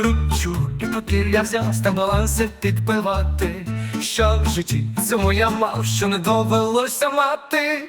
Ручу і я взяв, став баланси підпивати. Що в житті цьому я мав, що не довелося мати.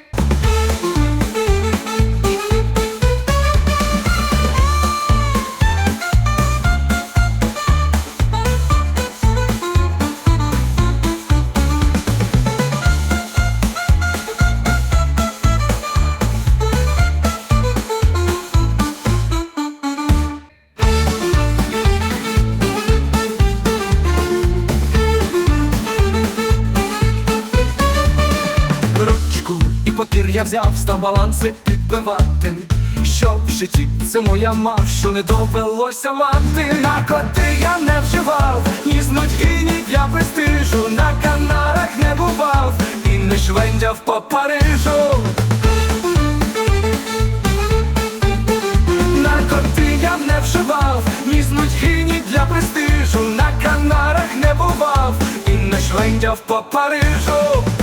Взяв, став баланси підбивати. Що в житті цьому я мав, що не довелося мати. Наркоти я не вживав, ні з нудьги, ні для престижу. На канарах не бував і не швендяв по Парижу. Наркоти я не вживав, ні з нудьги, ні для престижу. На канарах не бував і не швендяв по Парижу.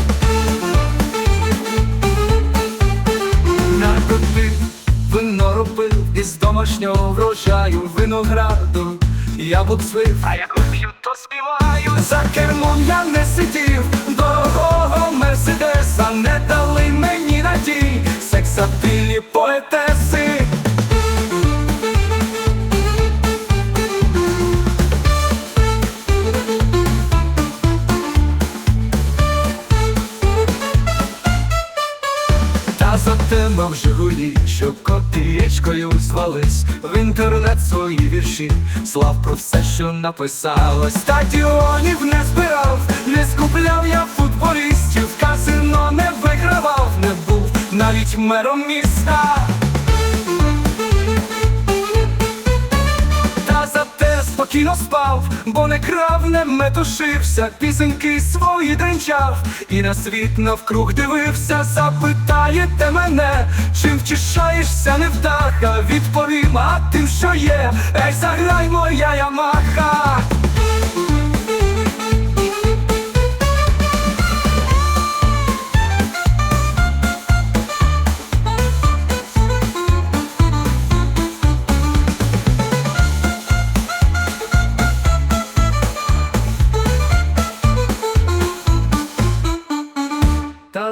Домашнього врожаю винограду. Я свив, а як вип'ю, то співаю. За кермом я не сидів, затемав Жигулі, що копієчкою звались. В інтернет свої вірші, слав про все, що написалось. Стадіонів не збирав, не скупляв я футболістів. Казино не вигравав, не був навіть мером міста спокійно спав, бо не крав, не метушився, пісеньки свої дренчав, і на світ навкруг дивився, запитаєте мене, чим втішаєшся невдаха, відповім, а тим, що є, ей, заграй моя ямаха.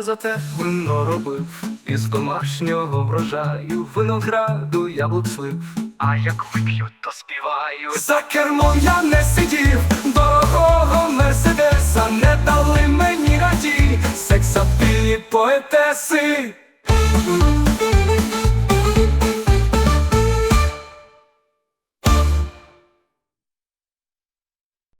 Та зате вино робив із домашнього врожаю винограду яблук слив. А як вип'ю, то співаю. За кермом я не сидів, дорогого мерседеса не дали мені раді, сексапільні поетеси.